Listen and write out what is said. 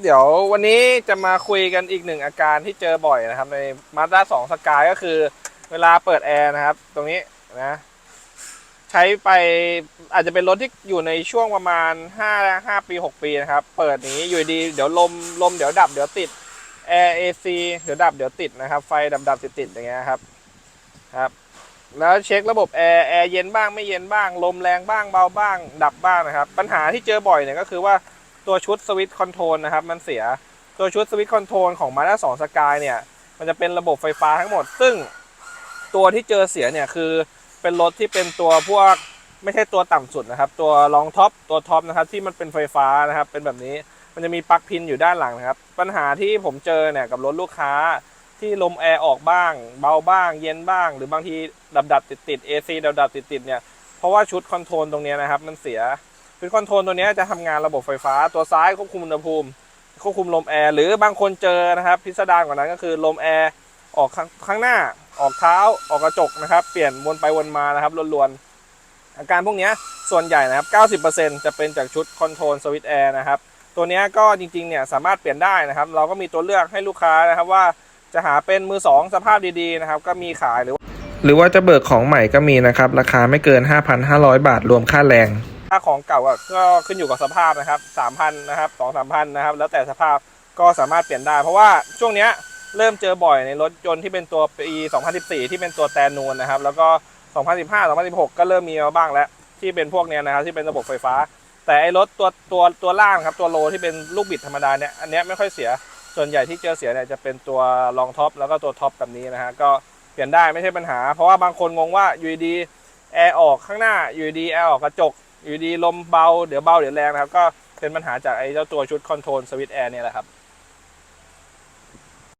เดี๋ยววันนี้จะมาคุยกันอีกหนึ่งอาการที่เจอบ่อยนะครับ ใน Mazda 2 Sky ก็คือ เวลาเปิดแอร์นะครับ ตรงนี้นะ ใช้ไปอาจจะเป็นรถที่อยู่ในช่วงประมาณ5 5ปี 6 ปีนะครับ เปิดนี้อยู่ดีเดี๋ยวลมลมเดี๋ยวดับเดี๋ยวติดแอร์เอซีเดี๋ยวดับเดี๋ยวติดนะครับ ไฟดับดับติดติดอย่างเงี้ยครับครับ แล้วเช็คระบบแอร์แอร์เย็นบ้างไม่เย็นบ้าง ลมแรงบ้างเบาบ้าง ดับบ้างนะครับ ปัญหาที่เจอบ่อยเนี่ยก็คือว่า ตัวชุดสวิตช์คอนโทรลนะครับมันเสียตัวชุดสวิตช์คอนโทรลของ Mazda 2 Sky เนี่ย มันจะเป็นระบบไฟฟ้าทั้งหมด ซึ่งตัวที่เจอเสียเนี่ยคือเป็นรถที่เป็นตัวพวกไม่ใช่ตัวต่ำสุดนะครับ ตัวรองท็อปตัวท็อปนะครับที่มันเป็นไฟฟ้านะครับ เป็นแบบนี้มันจะมีปลั๊กพินอยู่ด้านหลังนะครับ ปัญหาที่ผมเจอเนี่ยกับรถลูกค้าที่ลมแอร์ออกบ้าง เบาบ้าง เย็นบ้าง หรือบางทีดับดับติดติด AC ดับดับติดติดเนี่ยเพราะว่าชุดคอนโทรลตรงนี้นะครับ มันเสีย ชุดคอนโทรลตัวนี้จะทำงานระบบไฟฟ้าตัวซ้ายควบคุมอุณหภูมิ ควบคุมลมแอร์หรือบางคนเจอนะครับ พิสดารกว่านั้นก็คือลมแอร์ออกข้างางหน้าออกเท้าออกกระจกนะครับ เปลี่ยนวนไปวนมานะครับล้วนๆอาการพวกนี้ส่วนใหญ่นะครับ 90%จะเป็นจากชุดคอนโทรลสวิตช์แอร์นะครับตัวนี้ก็จริงๆเนี่ยสามารถเปลี่ยนได้นะครับ เราก็มีตัวเลือกให้ลูกค้านะครับว่าจะหาเป็นมือสองสภาพดีๆนะครับ ก็มีขายหรือ หรือว่าจะเบิกของใหม่ก็มีนะครับ ราคาไม่เกิน 5,500 บาทรวมค่าแรง ถ้าของเก่าก็ขึ้นอยู่กับสภาพนะครับสามพันนะครับสองสามพันนะครับ แล้วแต่สภาพก็สามารถเปลี่ยนได้ เพราะว่าช่วงเนี้ยเริ่มเจอบ่อยในรถยนต์ที่เป็นตัวปี 2014 ที่เป็นตัวแตนนูนนะครับ แล้วก็ 2015 2016 ก็เริ่มมีมาบ้างแล้ว ที่เป็นพวกเนี้ยนะครับที่เป็นระบบไฟฟ้า แต่ไอ้รถตัวตัวตัวล่างครับตัวโลที่เป็นลูกบิดธรรมดาเนี่ยอันเนี้ยไม่ค่อยเสียส่วนใหญ่ที่เจอเสียเนี่ยจะเป็นตัวรองท็อปแล้วก็ตัวท็อปแบบนี้นะฮะก็เปลี่ยนได้ไม่ใช่ปัญหา เพราะว่าบางคนงงว่าอยู่ดี แอร์ออกข้างหน้าอยู่ดีแอร์ออกกระจก อยู่ดีลมเบาเดี๋ยวเบาเดี๋ยวแรงนะครับ ก็เป็นปัญหาจากไอ้เจ้าตัวชุดคอนโทรลสวิตช์แอร์เนี่ยแหละครับ